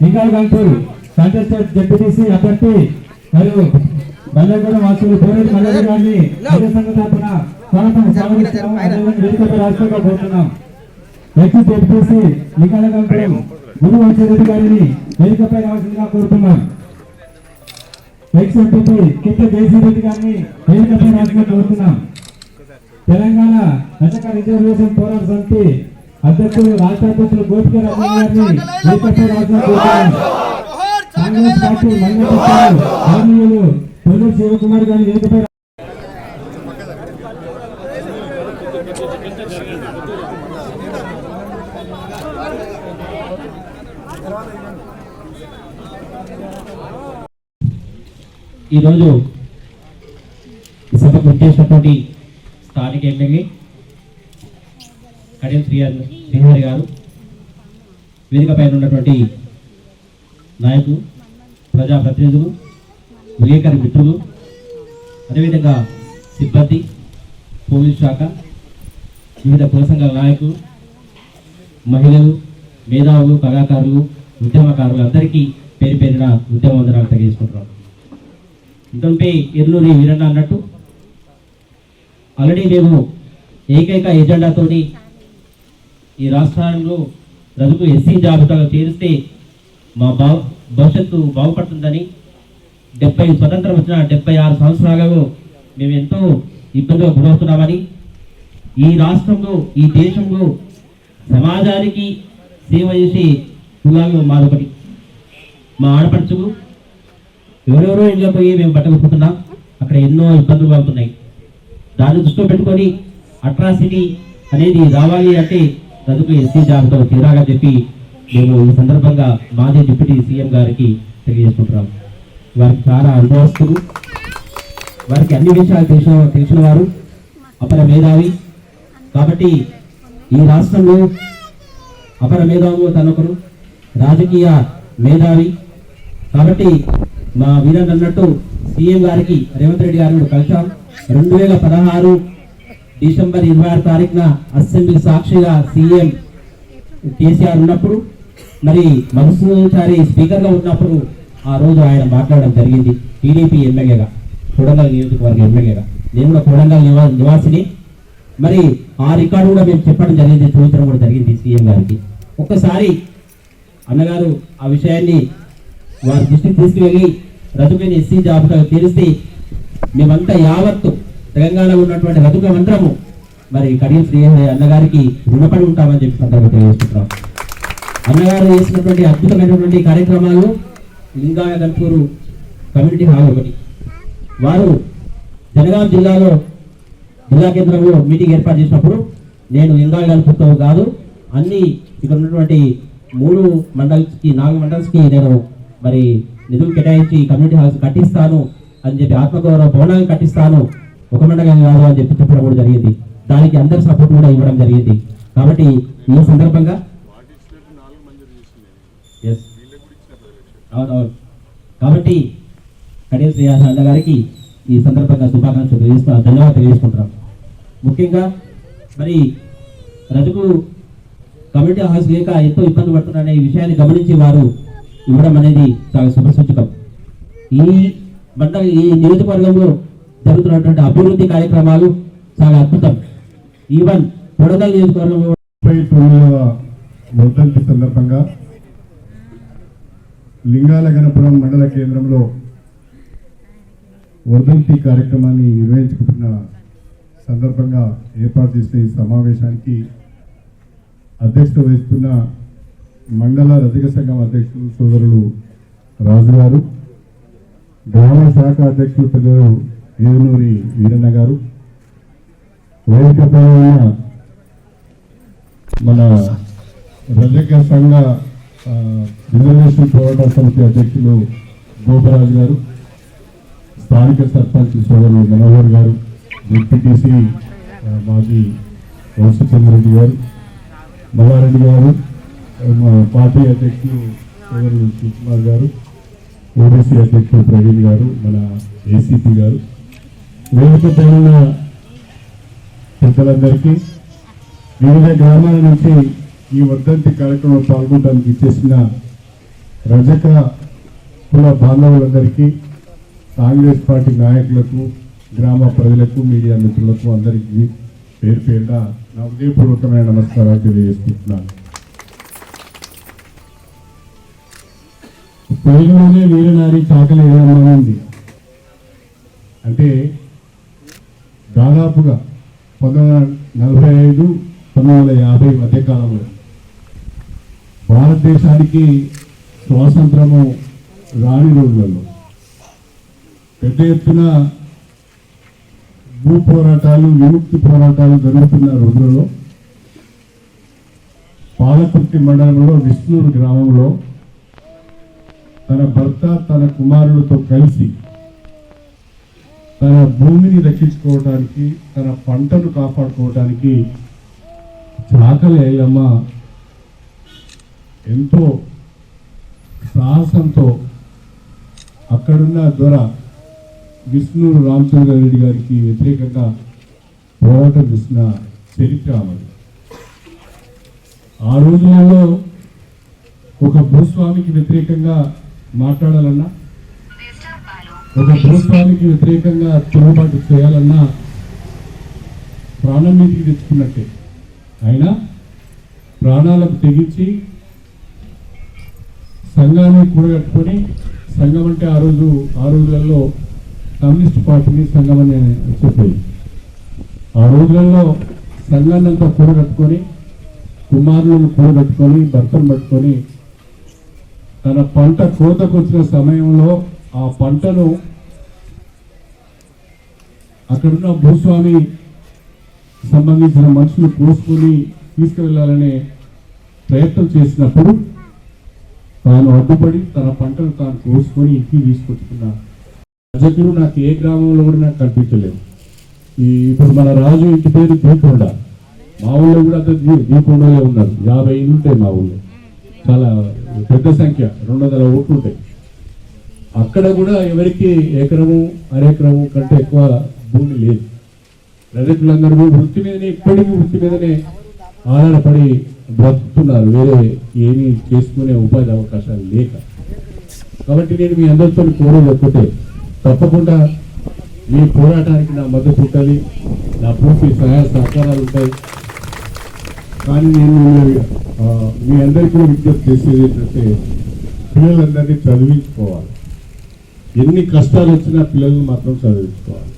నికాల్ Guntur contested ZPTC అభ్యర్థి మరియు బల్లెగూడ వాసులు బోరెడ్డి మల్లెడ్డి గారిని సంఘం తరపున స్వాగతం స్వాగతిస్తున్నాం రాష్ట్రంగా కోరుతున్నాం ఎక్స్ జెడ్పీసీ నికాల గంటూరు గురు వంశీరెడ్డి గారిని వేదికపై రావాల్సిందిగా కోరుతున్నాం. ఎక్స్ ఎంపీ కిట్ట జయశ్రీ రెడ్డి గారిని వేదికపై రావాల్సిందిగా కోరుతున్నాం. తెలంగాణ రచక రిజర్వేషన్ పోరాట సమితి అధ్యక్షులు రాష్ట్ర అధ్యక్షులు గోపిక గారిని వేదికపై రావాల్సిందిగా కోరుతున్నాం. కాంగ్రెస్ పార్టీ ఆర్మీయులు శివకుమార్ గారిని వేదికపై ఈరోజు ఈ సభకు వచ్చేసినటువంటి స్థానిక ఎమ్మెల్యే కడియం శ్రీహరి శ్రీహరి గారు వేదిక పైన ఉన్నటువంటి నాయకులు ప్రజాప్రతినిధులు విలేకరి మిత్రులు అదేవిధంగా సిబ్బంది పోలీస్ శాఖ వివిధ కుల సంఘాల నాయకులు మహిళలు మేధావులు కళాకారులు ఉద్యమకారులు అందరికీ పేరు పేరిన ఉద్యమ వందనాలు తెలియజేసుకుంటున్నాం. ఇంకంపై ఎర్లూరి వీరన్న అన్నట్టు. ఆల్రెడీ మేము ఏకైక ఎజెండాతోని ఈ రాష్ట్రంలో రజుకు ఎస్సీ జాబితాలో చేరిస్తే మా బా భవిష్యత్తు బాగుపడుతుందని డెబ్బై స్వతంత్రం వచ్చిన డెబ్బై ఆరు సంవత్సరాలలో మేము ఎంతో ఇబ్బందిగా గురవుతున్నామని ఈ రాష్ట్రంలో ఈ దేశంలో సమాజానికి సేవ చేసే కులాల్లో మాదొకటి మా ఆడపడుచులు ఎవరెవరో ఇంట్లో పోయి మేము పట్టకపోతున్నాం. అక్కడ ఎన్నో ఇబ్బందులు పడుతున్నాయి. దాన్ని దృష్టిలో పెట్టుకొని అట్రాసిటీ అనేది రావాలి అంటే తదుపరి ఎస్సీ జాబితా తీరాగా చెప్పి మేము ఈ సందర్భంగా మాజీ డిప్యూటీ సీఎం గారికి తెలియజేసుకుంటున్నాం. వారికి చాలా అనుభవస్తులు. వారికి అన్ని విషయాలు తెలిసిన తెలిసిన వారు అపర మేధావి. కాబట్టి ఈ రాష్ట్రంలో అపర మేధావు తనొకరు రాజకీయ మేధావి. కాబట్టి మా వీరన్ అన్నట్టు సీఎం గారికి రేవంత్ రెడ్డి గారిని కలిసాం రెండు వేల పదహారు డిసెంబర్ ఇరవై ఆరు తారీఖున అసెంబ్లీ సాక్షిగా సీఎం కేసీఆర్ ఉన్నప్పుడు మరి మనసుచారి స్పీకర్గా ఉన్నప్పుడు ఆ రోజు ఆయన మాట్లాడడం జరిగింది. టీడీపీ ఎమ్మెల్యేగా కొడంగల్ నియోజకవర్గ ఎమ్మెల్యేగా. నేను కూడా కొడంగల్ నివా నివాసిని. మరి ఆ రికార్డు కూడా మేము చెప్పడం జరిగింది చూపించడం కూడా జరిగింది సీఎం గారికి. ఒక్కసారి అన్నగారు ఆ విషయాన్ని వారి దృష్టికి తీసుకువెళ్ళి రజుకని ఎస్సీ జాబితా తెలిస్తే మేమంతా యావత్తు తెలంగాణలో ఉన్నటువంటి రజుక మంత్రము. మరి కడియం శ్రీ అన్నగారికి రుణపడి ఉంటామని చెప్పి సందర్భంగా తెలియజేస్తున్నాం. అన్నగారు చేసినటువంటి అద్భుతమైనటువంటి కార్యక్రమాలు లింగాయ గన్పూరు కమ్యూనిటీ హాల్ ఒకటి. వారు జనగాం జిల్లాలో జిల్లా కేంద్రంలో మీటింగ్ ఏర్పాటు చేసినప్పుడు నేను లింగాయ గన్పూర్తో కాదు అన్ని ఇక్కడ ఉన్నటువంటి మూడు మండల్స్కి నాలుగు మండల్స్కి నేను మరి నిధులు కేటాయించి కమ్యూనిటీ హౌస్ కట్టిస్తాను అని చెప్పి ఆత్మగౌరవ భవనాన్ని కట్టిస్తాను. ఒక మండలం కాదు అని చెప్పి చెప్పడం కూడా జరిగింది. దానికి అందరి సపోర్ట్ కూడా ఇవ్వడం జరిగింది. కాబట్టి ఈ సందర్భంగా అవునవును. కాబట్టి కడియం శ్రీహాస అన్న గారికి ఈ సందర్భంగా శుభాకాంక్షలు తెలియజేస్తూ ధన్యవాదాలు తెలియజేసుకుంటున్నాం. ముఖ్యంగా మరి రజకు కమ్యూనిటీ హాస్ లేక ఎంతో ఇబ్బంది పడుతున్నారనే ఈ విషయాన్ని గమనించి వారు ఇవ్వడం అనేది చాలా శుభసూచకం. ఈ మండల ఈ నియోజకవర్గంలో జరుగుతున్నటువంటి అభివృద్ధి కార్యక్రమాలు చాలా అద్భుతం. ఈవెన్ కొడగల్ నియోజకవర్గంలో వర్ధంతి సందర్భంగా లింగాల గణపురం మండల కేంద్రంలో వర్ధంతి కార్యక్రమాన్ని నిర్వహించుకుంటున్న సందర్భంగా ఏర్పాటు చేసిన ఈ సమావేశానికి అధ్యక్షత వహిస్తున్న మండల రజక సంఘం అధ్యక్షులు సోదరులు రాజు గారు గ్రామ శాఖ అధ్యక్షులు పెద్దలు ఏనునూరి వీరన్న గారు వేదికపై ఉన్న మన రజక సంఘ రిజర్వేషన్ పోరాట సమితి అధ్యక్షులు గోపరాజు గారు స్థానిక సర్పంచ్ సోదరులు మనోహర్ గారు డిప్యూటీసీ మాజీ వంశచంద్రెడ్డి గారు మల్లారెడ్డి గారు మా పార్టీ అధ్యక్షులు సోదరులు శివకుమార్ గారు ఓబీసీ అధ్యక్షుడు ప్రవీణ్ గారు మన ఏసీపీ గారు. వేదిక పైన ఉన్న పెద్దలందరికీ వివిధ గ్రామాల నుంచి ఈ వర్ధంతి కార్యక్రమంలో పాల్గొనడానికి ఇచ్చేసిన రజక కుల బాంధవులందరికీ కాంగ్రెస్ పార్టీ నాయకులకు గ్రామ ప్రజలకు మీడియా మిత్రులకు అందరికీ పేరు పేరున నా ఉదయపూర్వకమైన నమస్కారాలు తెలియజేసుకుంటున్నాను. తెలుగులోనే వీరనారి చాకలి ఉంది అంటే దాదాపుగా పంతొమ్మిది వందల నలభై ఐదు పంతొమ్మిది వందల యాభై మధ్యకాలంలో భారతదేశానికి స్వాతంత్రము రాని రోజులలో పెద్ద ఎత్తున భూ పోరాటాలు విముక్తి పోరాటాలు జరుగుతున్న రోజులలో పాలకుర్తి మండలంలో విష్ణూరు గ్రామంలో తన భర్త తన కుమారులతో కలిసి తన భూమిని రక్షించుకోవడానికి తన పంటను కాపాడుకోవడానికి చాకలి ఐలమ్మ ఎంతో సాహసంతో అక్కడున్న దొర విష్ణు రామచంద్ర రెడ్డి గారికి వ్యతిరేకంగా పోరాటం చేసిన చరిత్ర ఆమెది. ఆ రోజులలో ఒక భూస్వామికి వ్యతిరేకంగా మాట్లాడాలన్నా ఒక భూస్వామికి వ్యతిరేకంగా తిరుగుబాటు చేయాలన్నా ప్రాణం మీదకి తెచ్చుకున్నట్టే. అయినా ప్రాణాలకు తెగించి సంఘాన్ని కూడగట్టుకొని సంఘం అంటే ఆ రోజు ఆ రోజులలో కమ్యూనిస్ట్ పార్టీని సంఘం అని చెప్పేది. ఆ రోజులలో సంఘాన్ని అంతా కూడగట్టుకొని కుమారులను కూడగట్టుకొని భర్తను పట్టుకొని తన పంట కోతకు వచ్చిన సమయంలో ఆ పంటను అక్కడున్న భూస్వామి సంబంధించిన మనుషులు కోసుకొని తీసుకువెళ్ళాలనే ప్రయత్నం చేసినప్పుడు తాను అడ్డుపడి తన పంటను తాను కోసుకొని ఇంటికి తీసుకొచ్చుకున్న రజకులు నాకు ఏ గ్రామంలో కూడా నాకు కనిపించలేదు. ఈ ఇప్పుడు మన రాజు ఇంటి పేరు దీపకొండ మా ఊళ్ళో కూడా అంత దీ- ఉన్నారు. యాభై ఇల్లుంటాయి మా ఊళ్ళో. చాలా పెద్ద సంఖ్య రెండు వందల ఓట్లు ఉంటాయి. అక్కడ కూడా ఎవరికి ఎకరము అరెకరము కంటే ఎక్కువ భూమి లేదు. రైతులందరూ వృత్తి మీదనే ఇప్పటికీ వృత్తి మీదనే ఆధారపడి బ్రతుకుతున్నారు. వేరే ఏమీ చేసుకునే ఉపాధి అవకాశాలు లేక. కాబట్టి నేను మీ అందరితో కోరేది ఒక్కటే తప్పకుండా మీ పోరాటానికి నా మద్దతు ఉంటుంది. నా పూర్తి సహాయ సహకారాలు ఉంటాయి. కానీ నేను మీ- అందరికీ విజ్ఞప్తి చేసేది ఏంటంటే పిల్లలందరినీ చదివించుకోవాలి. ఎన్ని కష్టాలు వచ్చినా పిల్లల్ని మాత్రం చదివించుకోవాలి.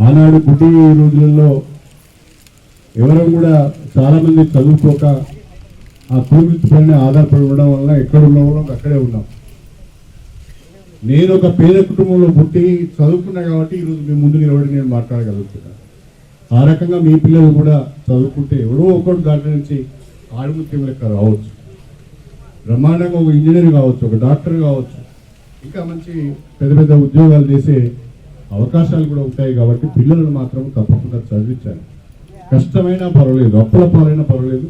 ఆనాడు గుడ్డి రోజులలో ఎవరం కూడా చాలామంది చదువుకోక ఆ కూలివృత్తి పైన ఆధారపడి ఉండడం వల్ల ఎక్కడ ఉన్న? అక్కడే ఉన్నాం. నేను ఒక పేద కుటుంబంలో పుట్టి చదువుకున్నా కాబట్టి ఈరోజు మీ ముందు నిలబడి నేను మాట్లాడగలుగుతున్నాను ఆ రకంగా మీ పిల్లలు కూడా చదువుకుంటే ఎవరో ఒకటి దాంట్లో నుంచి ఆడుముత్యం లెక్క రావచ్చు బ్రహ్మాండంగా ఒక ఇంజనీర్ కావచ్చు ఒక డాక్టర్ కావచ్చు. ఇంకా మంచి పెద్ద పెద్ద ఉద్యోగాలు చేసే అవకాశాలు కూడా ఉంటాయి కాబట్టి పిల్లలను మాత్రం తప్పకుండా చదివించాలి. కష్టమైనా పర్వాలేదు అప్పుల పాలైనా పర్వాలేదు.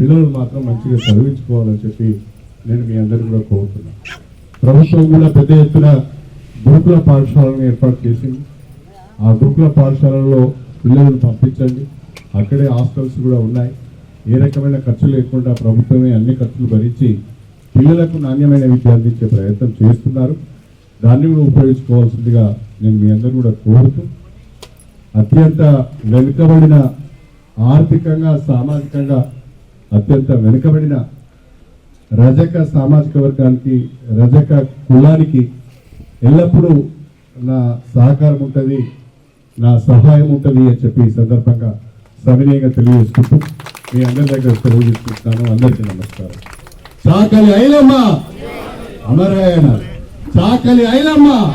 పిల్లలు మాత్రం మంచిగా చదివించుకోవాలని చెప్పి నేను మీ అందరికీ కూడా కోరుతున్నాను. ప్రభుత్వం కూడా పెద్ద ఎత్తున గురుకుల పాఠశాలను ఏర్పాటు చేసింది. ఆ గురుకుల పాఠశాలలో పిల్లలను పంపించండి. అక్కడే హాస్టల్స్ కూడా ఉన్నాయి. ఏ రకమైన ఖర్చు లేకుండా ప్రభుత్వమే అన్ని ఖర్చులు భరించి పిల్లలకు నాణ్యమైన విద్య అందించే ప్రయత్నం చేస్తున్నారు. దాన్ని కూడా ఉపయోగించుకోవాల్సిందిగా నేను మీ అందరూ కూడా కోరుతూ అత్యంత వెనుకబడిన ఆర్థికంగా సామాజికంగా అత్యంత వెనుకబడిన రజక సామాజిక వర్గానికి రజక కులానికి ఎల్లప్పుడూ నా సహకారం ఉంటుంది నా సహాయం ఉంటుంది అని చెప్పి ఈ సందర్భంగా సవినయంగా తెలియజేసుకుంటూ మీ అందరి దగ్గర సెలవు తీసుకుంటున్నాను అందరికీ నమస్కారం. చాకలి ఐలమ్మ. అమరాయణ చాకలి ఐలమ్మ.